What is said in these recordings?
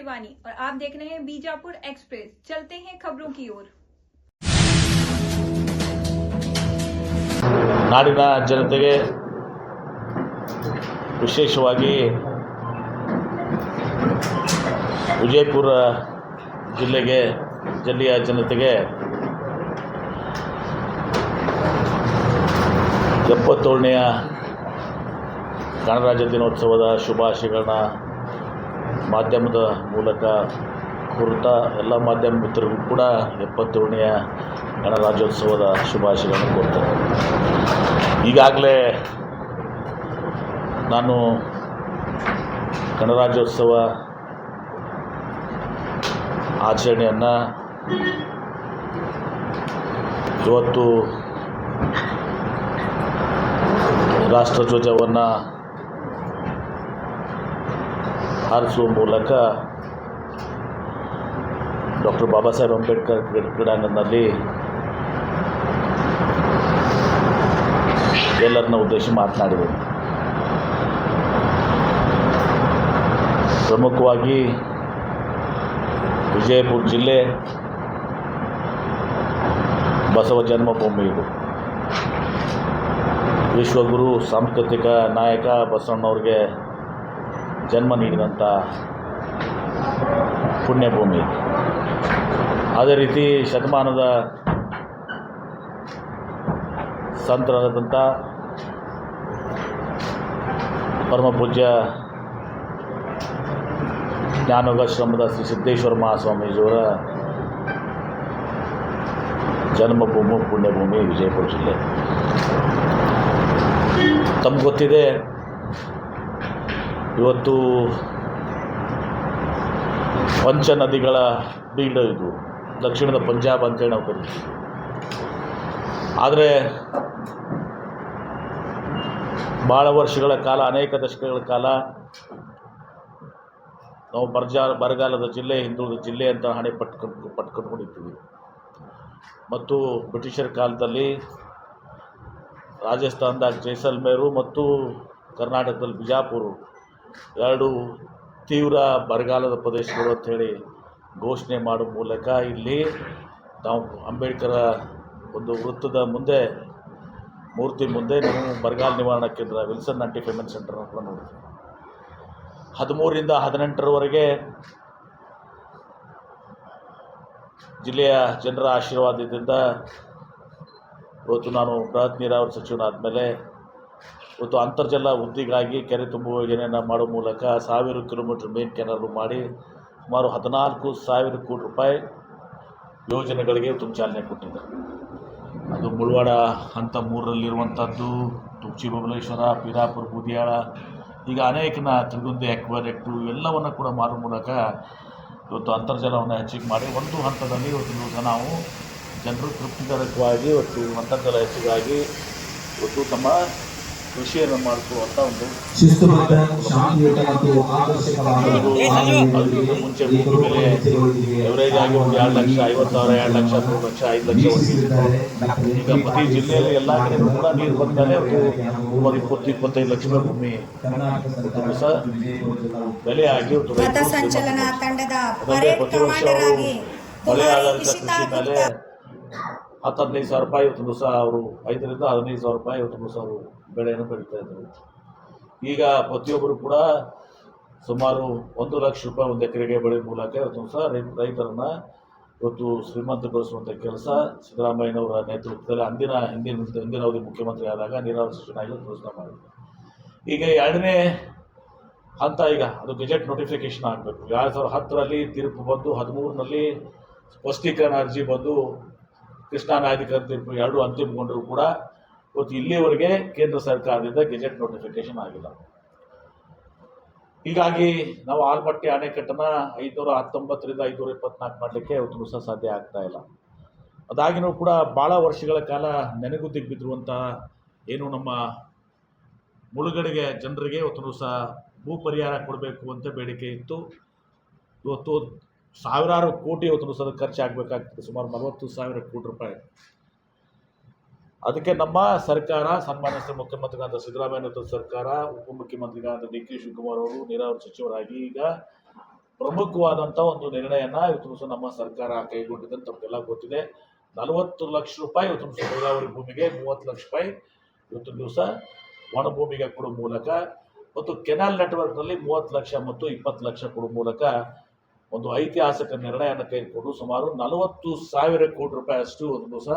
शिवानी और आप देख रहे हैं बीजापुर एक्सप्रेस चलते हैं खबरों की ओर ನಾಡಿನ ಜನತೆಗೆ ವಿಶೇಷವಾಗಿ ವಿಜಯಪುರ ಜಿಲ್ಲೆಗೆ ಜಿಲ್ಲೆಯ ಜನತೆಗೆ ಎಪ್ಪತ್ತೇಳನೆಯ ಗಣರಾಜ್ಯ ದಿನೋತ್ಸವದ ಶುಭಾಶಯಗಳನ್ನ ಮಾಧ್ಯಮದ ಮೂಲಕ ಕುರಿತ ಎಲ್ಲ ಮಾಧ್ಯಮ ಮಿತ್ರರಿಗೂ ಕೂಡ ಎಪ್ಪತ್ತೇಳನೆಯ ಗಣರಾಜ್ಯೋತ್ಸವದ ಶುಭಾಶಯಗಳನ್ನು ಕೊಡ್ತೇನೆ ಈಗಾಗಲೇ ನಾನು ಗಣರಾಜ್ಯೋತ್ಸವ ಆಚರಣೆಯನ್ನು ಇವತ್ತು ರಾಷ್ಟ್ರಧ್ವಜವನ್ನು ಹಾರಿಸುವ ಮೂಲಕ ಡಾಕ್ಟರ್ ಬಾಬಾ ಸಾಹೇಬ್ ಅಂಬೇಡ್ಕರ್ ಕ್ರೀ- ಕ್ರೀಡಾಂಗಣದಲ್ಲಿ ಎಲ್ಲರನ್ನ ಉದ್ದೇಶಿಸಿ ಮಾತನಾಡಿದರು ಪ್ರಮುಖವಾಗಿ ವಿಜಯಪುರ ಜಿಲ್ಲೆ ಬಸವ ಜನ್ಮಭೂಮಿ ಇದು. ವಿಶ್ವಗುರು, ಸಾಂಸ್ಕೃತಿಕ ನಾಯಕ ಬಸವಣ್ಣವ್ರಿಗೆ ಜನ್ಮ ನೀಡಿದಂಥ ಪುಣ್ಯಭೂಮಿ. ಅದೇ ರೀತಿ ಶತಮಾನದ ಸಂತರಾದಂಥ ಪರಮ ಪೂಜ್ಯ ಜ್ಞಾನೋಗಾಶ್ರಮದ ಶ್ರೀ ಸಿದ್ದೇಶ್ವರ ಮಹಾಸ್ವಾಮೀಜಿಯವರ ಜನ್ಮಭೂಮಿ, ಪುಣ್ಯಭೂಮಿ ವಿಜಯಪುರ ಜಿಲ್ಲೆ. ತಮ್ಗೆ ಗೊತ್ತಿದೆ ಇವತ್ತು ಪಂಚ ನದಿಗಳ ಬೀಡು ಇದು. ದಕ್ಷಿಣದ ಪಂಜಾಬ್ ಅಂತೇಳಿ ನಾವು ಕರಿತೀವಿ. ಆದರೆ ಭಾಳ ವರ್ಷಗಳ ಕಾಲ, ಅನೇಕ ದಶಕಗಳ ಕಾಲ ನಾವು ಬರ್ಜಾ, ಬರಗಾಲದ ಜಿಲ್ಲೆ, ಹಿಂದುಳಿದ ಜಿಲ್ಲೆ ಅಂತ ಹಣೆ ಪಟ್ಕೊಂಡು ಪಟ್ಕೊಂಡ್ಕೊಂಡಿದ್ದೀವಿ ಮತ್ತು ಬ್ರಿಟಿಷರ ಕಾಲದಲ್ಲಿ ರಾಜಸ್ಥಾನದಾಗ ಜೈಸಲ್ಮೇರು ಮತ್ತು ಕರ್ನಾಟಕದಲ್ಲಿ ಬಿಜಾಪುರ ಎರಡು ತೀವ್ರ ಬರಗಾಲದ ಪ್ರದೇಶಗಳು ಅಂಥೇಳಿ ಘೋಷಣೆ ಮಾಡೋ ಮೂಲಕ ಇಲ್ಲಿ ನಾವು ಅಂಬೇಡ್ಕರ ಒಂದು ವೃತ್ತದ ಮುಂದೆ, ಮೂರ್ತಿ ಮುಂದೆ ನಾವು ಬರಗಾಲ ನಿವಾರಣಾ ಕೇಂದ್ರ, ವಿಲ್ಸನ್ ಆಂಟಿ ಪೇಮೆಂಟ್ ಸೆಂಟರ್ ಅಂತ ನೋಡಿದ್ವಿ. ಹದಿಮೂರರಿಂದ ಹದಿನೆಂಟರವರೆಗೆ ಜಿಲ್ಲೆಯ ಜನರ ಆಶೀರ್ವಾದದಿಂದ ಇವತ್ತು ನಾನು ಬೃಹತ್ ನೀರಾವರಿ ಸಚಿವನಾದ ಮೇಲೆ ಇವತ್ತು ಅಂತರ್ಜಲ ವೃದ್ಧಿಗಾಗಿ ಕೆರೆ ತುಂಬುವ ಯೋಜನೆಯನ್ನು ಮಾಡುವ ಮೂಲಕ ಸಾವಿರ ಕಿಲೋಮೀಟ್ರ್ ಮೇನ್ ಕೆನಾಲು ಮಾಡಿ ಸುಮಾರು ಹದಿನಾಲ್ಕು ಸಾವಿರ ಕೋಟಿ ರೂಪಾಯಿ ಯೋಜನೆಗಳಿಗೆ ಇವತ್ತು ಚಾಲನೆ ಕೊಟ್ಟಿದ್ದಾರೆ. ಅದು ಮುಳವಾಡ ಹಂತ ಮೂರರಲ್ಲಿರುವಂಥದ್ದು ತುಪ್ಚಿ ಬಬಲೇಶ್ವರ ಪೀರಾಪುರ, ಬೂದಿಯಾಳ, ಈಗ ಅನೇಕನ ತಿರುಗುಂದಿ ಎಕ್ವಾರೆಕ್ಟು ಎಲ್ಲವನ್ನು ಕೂಡ ಮಾಡುವ ಮೂಲಕ ಇವತ್ತು ಅಂತರ್ಜಲವನ್ನು ಹೆಚ್ಚಿಗೆ ಮಾಡಿ ಒಂದು ಹಂತದಲ್ಲಿ ಇವತ್ತು ನಾವು ಜನರು ತೃಪ್ತಿಕರಕವಾಗಿ ಇವತ್ತು ಅಂತರ್ಜಲ ಹೆಚ್ಚಿಗಾಗಿ ಇವತ್ತು ತಮ್ಮ ಕೃಷಿಯನ್ನು ಮಾಡಿಕೊಳ್ಳುವಂಥ ಒಂದು ಶಿಸ್ತುಬದ್ಧ ಶಾಂತಿಯುತ ಮತ್ತು ಆಕರ್ಷಕವಾದ ಅದಕ್ಕಿಂತ ಮುಂಚೆ ಬೆಲೆ ಎವರೇಜ್ ಆಗಿ ಒಂದು ಎರಡು ಲಕ್ಷ ಐವತ್ತು ಸಾವಿರ ಎರಡು ಲಕ್ಷ ಮೂರು ಲಕ್ಷ ಐದು ಲಕ್ಷ ಈಗ ಪ್ರತಿ ಜಿಲ್ಲೆಯಲ್ಲಿ ಎಲ್ಲ ಕಡೆ ಕೂಡ ನೀರು ಬಂದಮೇಲೆ ಒಂದು ಇಪ್ಪತ್ತು ಇಪ್ಪತ್ತೈದು ಲಕ್ಷ ಭೂಮಿ ಸಹ ಬೆಲೆ ಆಗಿ ಪ್ರತಿ ವರ್ಷ ಮಳೆ ಆಧಾರಿತ ಕೃಷಿ ಮೇಲೆ ಹತ್ತು ಹದಿನೈದು ಸಾವಿರ ರೂಪಾಯಿ, ಇವತ್ತು ದಿವಸ ಅವರು, ಐದರಿಂದ ಹದಿನೈದು ಸಾವಿರ ರೂಪಾಯಿ, ಇವತ್ತು ದಿವಸ ಅವರು ಬೆಳೆಯನ್ನು ಬೆಳೀತಾ ಇದ್ದರು. ಈಗ ಪ್ರತಿಯೊಬ್ಬರು ಕೂಡ ಸುಮಾರು ಒಂದು ಲಕ್ಷ ರೂಪಾಯಿ ಒಂದು ಎಕರೆಗೆ ಬೆಳೆ ಮೂಲಕ ಇವತ್ತು ದಿವಸ ರೈತ ರೈತರನ್ನು ಇವತ್ತು ಶ್ರೀಮಂತಗೊಳಿಸುವಂಥ ಕೆಲಸ ಸಿದ್ದರಾಮಯ್ಯನವರ ನೇತೃತ್ವದಲ್ಲಿ ಅಂದಿನ ಹಿಂದಿನ ಹಿಂದಿನ ಅವಧಿ ಮುಖ್ಯಮಂತ್ರಿ ಆದಾಗ ನೀರಾವರಿ ಸಚಿವನಾಗಿ ಘೋಷಣೆ ಮಾಡಿದ್ರು. ಈಗ ಎರಡನೇ ಹಂತ ಈಗ ಅದು ಗೆಜೆಟ್ ನೋಟಿಫಿಕೇಶನ್ ಆಗಬೇಕು. ಎರಡು ಸಾವಿರದ ಹತ್ತರಲ್ಲಿ ತೀರ್ಪು ಬಂದು, ಹದಿಮೂರರಲ್ಲಿ ಸ್ಪಷ್ಟೀಕರಣ ಅರ್ಜಿ ಬಂದು ಕೃಷ್ಣಾ ನಾಯಕರ ತೀರ್ಪು ಎರಡು ಅಂತಿಮಗೊಂಡರೂ ಕೂಡ ಇವತ್ತು ಇಲ್ಲಿಯವರೆಗೆ ಕೇಂದ್ರ ಸರ್ಕಾರದಿಂದ ಗೆಜೆಟ್ ನೋಟಿಫಿಕೇಶನ್ ಆಗಿಲ್ಲ. ಹೀಗಾಗಿ ನಾವು ಆಲ್ಮಟ್ಟಿ ಅಣೆಕಟ್ಟನ್ನು ಐದುನೂರ ಹತ್ತೊಂಬತ್ತರಿಂದ ಐದುನೂರ ಇಪ್ಪತ್ನಾಲ್ಕು ಮಾಡಲಿಕ್ಕೆ ಇವತ್ತು ದಿವಸ ಸಾಧ್ಯ ಆಗ್ತಾ ಇಲ್ಲ. ಅದಾಗಿನೂ ಕೂಡ ಭಾಳ ವರ್ಷಗಳ ಕಾಲ ನೆನೆಗುದ್ದಿಗೆ ಬಿದ್ದಿರುವಂಥ ಏನು ನಮ್ಮ ಮುಳುಗಡೆಗೆ ಜನರಿಗೆ ಇವತ್ತು ಸಹ ಭೂ ಪರಿಹಾರ ಕೊಡಬೇಕು ಅಂತ ಬೇಡಿಕೆ ಇತ್ತು. ಇವತ್ತು ಸಾವಿರಾರು ಕೋಟಿ ಇವತ್ತು ಖರ್ಚು ಆಗಬೇಕಾಗ್ತದೆ ಸುಮಾರು ನಲವತ್ತು ಸಾವಿರ ಕೋಟಿ ರೂಪಾಯಿ. ಅದಕ್ಕೆ ನಮ್ಮ ಸರ್ಕಾರ, ಸನ್ಮಾನ್ಯ ಶ್ರೀ ಮುಖ್ಯಮಂತ್ರಿಗಳಾದ ಸಿದ್ದರಾಮಯ್ಯ ನೇತೃತ್ವದ ಸರ್ಕಾರ, ಉಪಮುಖ್ಯಮಂತ್ರಿಗಳಾದ ಡಿ ಕೆ ಶಿವಕುಮಾರ್ ಅವರು, ನೀರಾವರಿ ಸಚಿವರಾಗಿ ಈಗ ಪ್ರಮುಖವಾದಂಥ ಒಂದು ನಿರ್ಣಯನ ಇವತ್ತು ನಮ್ಮ ಸರ್ಕಾರ ಕೈಗೊಂಡಿದೆ ಅಂತ ತಮಗೆಲ್ಲ ಗೊತ್ತಿದೆ. ನಲವತ್ತು ಲಕ್ಷ ರೂಪಾಯಿ ಇವತ್ತು ನೀರಾವರಿ ಭೂಮಿಗೆ, ಮೂವತ್ತು ಲಕ್ಷ ರೂಪಾಯಿ ಇವತ್ತು ದಿವಸ ಒಣಭೂಮಿಗೆ ಕೊಡುವ ಕೊಡೋ ಮೂಲಕ ಮತ್ತು ಕೆನಾಲ್ ನೆಟ್ವರ್ಕ್ನಲ್ಲಿ ಮೂವತ್ತು ಲಕ್ಷ ಮತ್ತು ಇಪ್ಪತ್ತು ಲಕ್ಷ ಕೊಡುವ ಮೂಲಕ ಒಂದು ಐತಿಹಾಸಿಕ ನಿರ್ಣಯವನ್ನು ಕೈಗೊಂಡು ಸುಮಾರು ನಲವತ್ತು ಸಾವಿರ ಕೋಟಿ ರೂಪಾಯಿ ಅಷ್ಟು ಒಂದು ದಿವಸ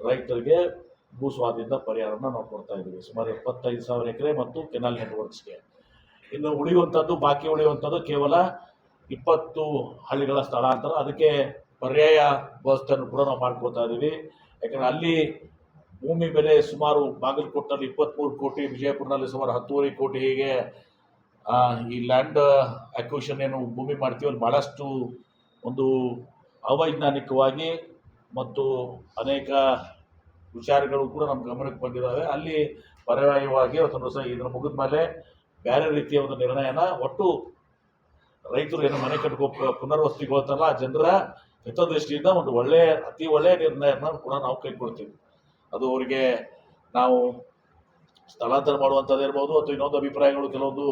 ರೈತರಿಗೆ ಭೂ ಸ್ವಾಧೀನದ ಪರಿಹಾರನ ನಾವು ಕೊಡ್ತಾ ಇದ್ದೀವಿ. ಸುಮಾರು ಎಪ್ಪತ್ತೈದು ಸಾವಿರ ಎಕರೆ ಮತ್ತು ಕೆನಾಲ್ ನೆಟ್ವರ್ಕ್ಸ್ಗೆ. ಇನ್ನು ಉಳಿಯುವಂಥದ್ದು, ಬಾಕಿ ಉಳಿಯುವಂಥದ್ದು ಕೇವಲ ಇಪ್ಪತ್ತು ಹಳ್ಳಿಗಳ ಸ್ಥಳಾಂತರ. ಅದಕ್ಕೆ ಪರ್ಯಾಯ ವ್ಯವಸ್ಥೆಯನ್ನು ಕೂಡ ನಾವು ಮಾಡ್ಕೋತಾ ಇದ್ದೀವಿ. ಯಾಕಂದ್ರೆ ಅಲ್ಲಿ ಭೂಮಿ ಬೆಲೆ ಸುಮಾರು ಬಾಗಲಕೋಟನಲ್ಲಿ ಇಪ್ಪತ್ತ್ಮೂರು ಕೋಟಿ ವಿಜಯಪುರನಲ್ಲಿ ಸುಮಾರು ಹತ್ತೂವರೆ ಕೋಟಿ ಹೀಗೆ ಈ ಲ್ಯಾಂಡ್ ಅಕ್ವಿಷನ್ ಏನು ಭೂಮಿ ಮಾಡ್ತೀವಿ ಅಲ್ಲಿ ಭಾಳಷ್ಟು ಒಂದು ಅವೈಜ್ಞಾನಿಕವಾಗಿ ಮತ್ತು ಅನೇಕ ವಿಚಾರಗಳು ಕೂಡ ನಮ್ಮ ಗಮನಕ್ಕೆ ಬಂದಿದ್ದಾವೆ. ಅಲ್ಲಿ ಪರ್ಯಾಯವಾಗಿ ಒಂದು ಸಹ ಇದರ ಮುಗಿದ ಮೇಲೆ ಬೇರೆ ರೀತಿಯ ಒಂದು ನಿರ್ಣಯನ ಒಟ್ಟು ರೈತರು ಏನು ಮನೆ ಕಟ್ಕೋ ಪುನರ್ವಸತಿಗೊಳ್ತಾರಲ್ಲ ಆ ಜನರ ಹಿತದೃಷ್ಟಿಯಿಂದ ಒಂದು ಒಳ್ಳೆ, ಅತಿ ಒಳ್ಳೆಯ ನಿರ್ಣಯನ ಕೂಡ ನಾವು ಕೈಗೊಳ್ತೀವಿ. ಅದು ಅವರಿಗೆ ನಾವು ಸ್ಥಳಾಂತರ ಮಾಡುವಂಥದ್ದು ಇರ್ಬೋದು, ಅಥವಾ ಇನ್ನೊಂದು ಅಭಿಪ್ರಾಯಗಳು, ಕೆಲವೊಂದು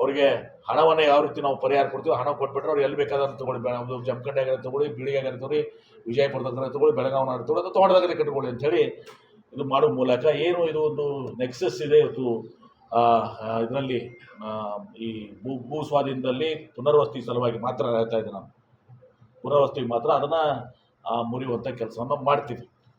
ಅವರಿಗೆ ಹಣವನ್ನು ಯಾವ ರೀತಿ ನಾವು ಪರಿಹಾರ ಕೊಡ್ತೀವಿ, ಹಣ ಕೊಟ್ಬಿಟ್ರೆ ಅವ್ರು ಎಲ್ಲಿ ಬೇಕಾದ್ರೆ ತಗೊಳ್ಳಿ. ಬೇಡ ಒಂದು ಜಮಖಂಡಿಯಾಗಾರ ತಗೊಳ್ಳಿ ಆಗಿರೋ ತಗೊಳ್ಳಿ ವಿಜಯಪುರದಾಗ ತಗೊಳ್ಳಿ ಬೆಳಗಾವಿನಾಗ ತಗೊಳ್ಳಿ ಅಥವಾ ತೋಟದಾಗಲಿ ಕಟ್ಕೊಳ್ಳಿ ಅಂತೇಳಿ ಇದು ಮಾಡೋ ಮೂಲಕ ಏನು ಇದು ಒಂದು ನೆಕ್ಸಸ್ ಇದೆ ಇವತ್ತು. ಇದರಲ್ಲಿ ಈ ಭೂ ಭೂ ಸ್ವಾಧೀನದಲ್ಲಿ ಪುನರ್ವಸತಿ ಸಲುವಾಗಿ ಮಾತ್ರ ಹೇಳ್ತಾ ಇದ್ದೆ ನಾನು. ಪುನರ್ವಸತಿ ಮಾತ್ರ ಅದನ್ನು ಮುರಿಯುವಂಥ ಕೆಲಸವನ್ನು ಮಾಡ್ತೀವಿ.